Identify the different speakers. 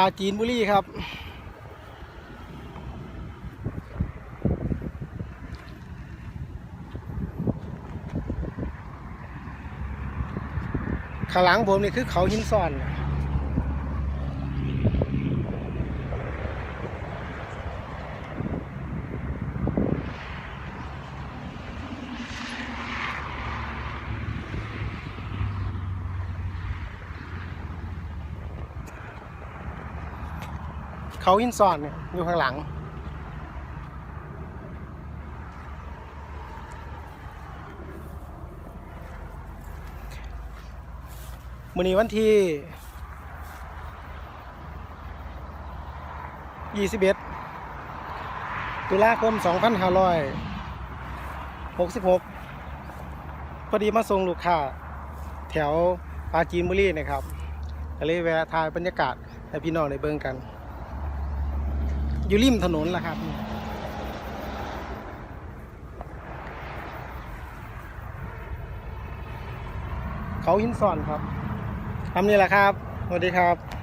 Speaker 1: ปลาจีนบุรีครับ ข้างหลังผมนี่คือเขาหินซ่อน เขาหินซอนเนี่ยอยู่ข้างหลัง มื้อนี้วันที่ 21 ตุลาคม 2566 พอดีมาส่งลูกค้า แถวปาจีนบุรีนะครับก็เลยแวะถ่ายบรรยากาศให้พี่น้องได้เบิ่งกัน อยู่ริมถนนล่ะครับเขาหินซ่อนครับทำนี่แหละครับสวัสดีครับ